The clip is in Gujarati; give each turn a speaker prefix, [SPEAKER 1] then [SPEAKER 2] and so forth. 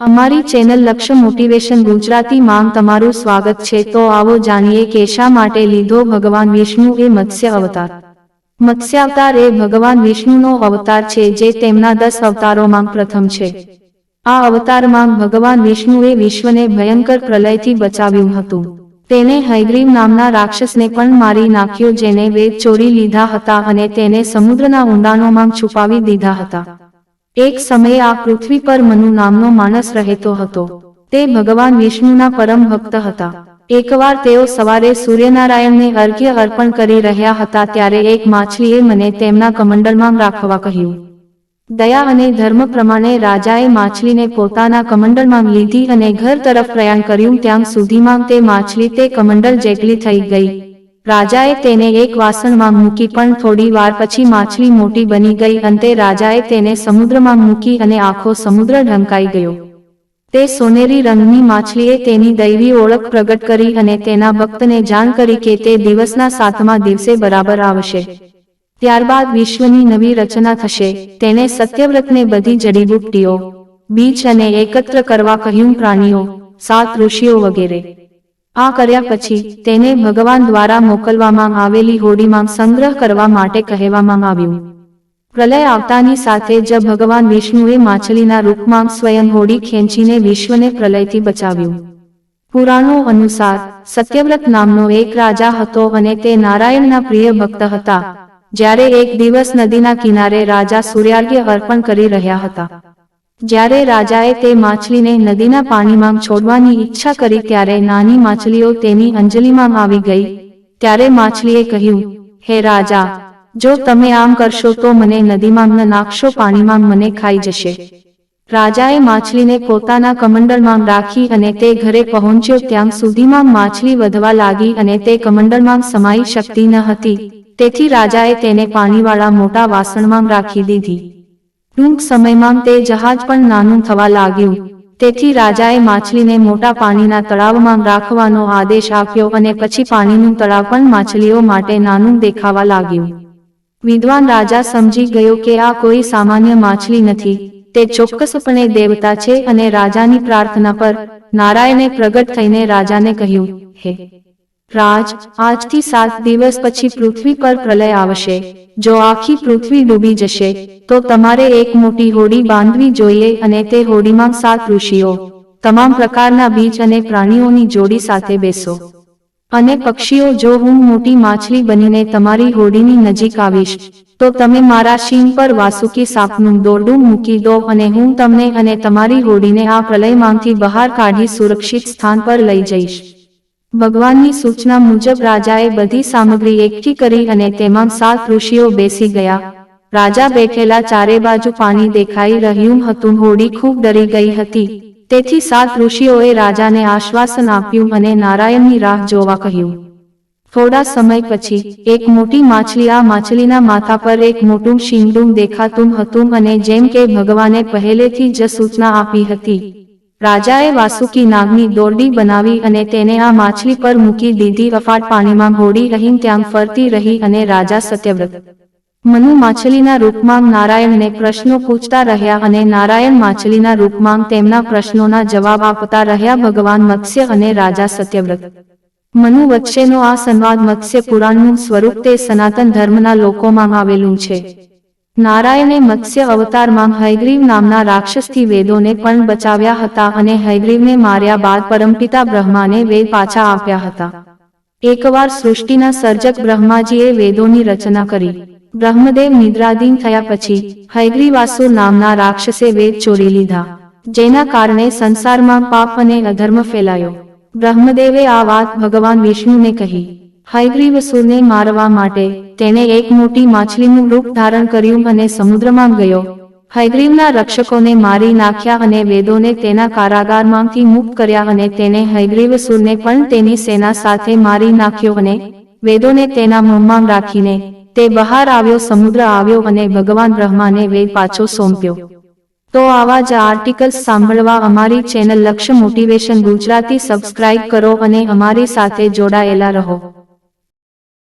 [SPEAKER 1] અમારી ચેનલ લક્ષ્ય મોટિવેશન ગુજરાતી માં તમારું સ્વાગત છે. તો આવો જાણીએ કે શા માટે લીધો ભગવાન વિષ્ણુ એ મત્સ્ય અવતાર? મત્સ્યાવતાર એ ભગવાન વિષ્ણુનો અવતાર છે જે તેમના દસ અવતારોમાં પ્રથમ છે. આ અવતારમાં ભગવાન વિષ્ણુએ વિશ્વને ભયંકર પ્રલયથી બચાવ્યું હતું. તેને હૈગ્રીવ નામના રાક્ષસને પણ મારી નાખ્યો જેને વેદ ચોરી લીધા હતા અને તેને સમુદ્રના ઊંડાણોમાં છુપાવી દીધા હતા. એક સમયે આ પૃથ્વી પર મનુ નામનો માણસ રહેતો હતો. તે ભગવાન વિષ્ણુના પરમ ભક્ત હતા. એકવાર તેઓ સવારે સૂર્યનારાયણને અર્ઘ્ય અર્પણ કરી રહ્યા હતા ત્યારે એક માછલીએ મને તેમના કમંડળમાં રાખવા કહ્યું. દયા અને ધર્મ પ્રમાણે રાજાએ માછલીને પોતાના કમંડળમાં લીધી અને ઘર તરફ પ્રયાણ કર્યું. ત્યાં સુધીમાં તે માછલી તે કમંડળ જેટલી થઈ ગઈ. રાજાએ તેને એક વાસણમાં મૂકી પણ થોડી વાર પછી માછલી મોટી બની ગઈ. અંતે રાજાએ તેને સમુદ્રમાં મૂકી અને આખો સમુદ્ર ઢંકાઈ ગયો. તે સોનેરી રંગની માછલીએ તેની દૈવી ઓળખ પ્રગટ કરી અને તેના ભક્તને જાણ કરી કે તે દિવસના સાતમા દિવસે બરાબર આવશે. ત્યારબાદ વિશ્વની નવી રચના થશે. તેને સત્યવ્રતને બધી જડીબુટ્ટીઓ, બીજ અને એકત્ર કરવા કહ્યું, પ્રાણીઓ, સાત ઋષિઓ વગેરે. આ કર્યા પછી તેને ભગવાન દ્વારા મોકલવામાં આવેલી હોડીમાં સંગ્રહ કરવા માટે કહેવામાં આવ્યું. પ્રલય આવતાની સાથે જ ભગવાન વિષ્ણુએ માછલીના રૂપમાં સ્વયં હોડી ખેંચીને વિશ્વને પ્રલયથી બચાવ્યું. પુરાણો અનુસાર, સત્યવ્રત નામનો એક રાજા હતો અને તે નારાયણના પ્રિય ભક્ત હતા, જ્યારે એક દિવસ નદીના કિનારે રાજા સૂર્યાર્ઘ્ય અર્પણ કરી રહ્યા હતા. જ્યારે રાજાએ તે માછલીને નદીના પાણીમાં છોડવાની ઈચ્છા કરી ત્યારે નાની માછલીઓ તેની અંજલિમાં આવી ગઈ. ત્યારે માછલીએ કહ્યું, હે રાજા, જો તમે આમ કરશો તો મને નદીમાં ન નાખશો, પાણીમાં મને ખાઈ જશે. રાજાએ માછલીને પોતાના કમંડળમાં રાખી અને તે ઘરે પહોંચ્યો. ત્યાં સુધીમાં માછલી વધવા લાગી અને તે કમંડળમાં સમાઈ શકતી ન હતી. તેથી રાજાએ તેને પાણીવાળા મોટા વાસણમાં રાખી દીધી. ટૂંક સમયમાં તે જહાજ પણ નાનું થવા લાગ્યું. તેથી રાજાએ માછલીને મોટા પાણીના તળાવમાં રાખવાનો આદેશ આપ્યો અને પછી પાણીનું તળાવ પણ માછલીઓ માટે નાનું દેખાવા લાગ્યું. વિદ્વાન રાજા સમજી ગયો કે આ કોઈ સામાન્ય માછલી નથી. તે ચોક્કસપણે દેવતા છે અને રાજાની પ્રાર્થના પર નારાયણે પ્રગટ થઈને રાજાને કહ્યું, હે રાજ, આજથી સાત દિવસ પછી પૃથ્વી પર પ્રલય આવશે. જો આખી પૃથ્વી ડૂબી જશે, તો તમારે એક મોટી હોડી બાંધવી જોઈએ અને તે હોડીમાં સાત ઋષિઓ. તમામ પ્રકારના બીજ અને પ્રાણીઓની જોડી સાથે બેસો. અને પક્ષીઓ, જો હું મોટી માછલી બનીને તમારી હોડીની નજીક આવીશ, તો તમે મારા શીન પર વાસુકી સાપનું દોરડું મૂકી દો અને હું તમને અને તમારી હોડીને આ પ્રલયમાંથી બહાર કાઢી સુરક્ષિત સ્થાન પર લઈ જઈશ. ભગવાનની સૂચના મુજબ રાજાએ બધી સામગ્રી એકઠી કરી અને તેમાં સાત ઋષિઓ બેસી ગયા. રાજા બેઠેલા ચારે બાજુ પાણી દેખાઈ રહ્યું હતું. હોડી ખૂબ ડરી ગઈ હતી. તેથી સાત ઋષિઓએ રાજાને આશ્વાસન આપ્યું અને નારાયણની રાહ જોવા કહ્યું. થોડા સમય પછી, એક મોટી માછલી આ માછલીના માથા પર એક મોટું શીંગડું દેખાતું હતું અને જેમ કે ભગવાને પહેલેથી જ સૂચના આપી હતી. રાજાએ વાસુકી નાગની દોરડી બનાવી અને તેને આ માછલી પર મૂકી દીધી. અફાટ પાણીમાં હોડી રહી ત્યાં ફરતી રહી અને રાજા સત્યવ્રત મનુ માછલીના રૂપમાં નારાયણને પ્રશ્નો પૂછતા રહ્યા અને નારાયણ માછલીના રૂપમાં તેમના પ્રશ્નોના જવાબ આપતા રહ્યા. ભગવાન મત્સ્ય અને રાજા સત્યવ્રત મનુ વચ્ચેનો આ સંવાદ મત્સ્ય પુરાણનું સ્વરૂપ તે સનાતન ધર્મના લોકોમાં આવેલું છે. નારાયણે મત્સ્ય અવતારમાં હયગ્રીવ નામના રાક્ષસથી વેદોને પણ બચાવ્યા હતા અને હયગ્રીવને માર્યા બાદ પરમપિતા બ્રહ્માને વેદ પાછા આપ્યા હતા. એકવાર સૃષ્ટિના સર્જક બ્રહ્માજીએ વેદોની રચના કરી. બ્રહ્મદેવ નિદ્રાધીન થયા પછી હયગ્રીવાસુર નામના રાક્ષસે વેદ ચોરી લીધા, જેના કારણે સંસારમાં પાપ અને અધર્મ ફેલાયો. બ્રહ્મદેવે આ વાત ભગવાન વિષ્ણુને કહી. હયગ્રીવસુરને મારવા માટે તેને એક મોટી માછલીનું રૂપ ધારણ કર્યું અને સમુદ્રમાં ગયો. હયગ્રીવના રક્ષકોને મારી નાખ્યા અને વેદોને તેના કારાગારમાંથી મુક્ત કર્યા અને તેને હયગ્રીવસુરને પણ તેની સેના સાથે મારી નાખ્યો અને વેદોને તેના મોંમાં રાખીને તે બહાર આવ્યો, સમુદ્ર આવ્યો અને ભગવાન બ્રહ્માને વેદ પાછો સોંપ્યો. તો આવા જ આર્ટિકલ્સ સાંભળવા અમારી ચેનલ લક્ષ્ય મોટિવેશન ગુજરાતી સબસ્ક્રાઇબ કરો અને અમારી સાથે જોડાયેલા રહો.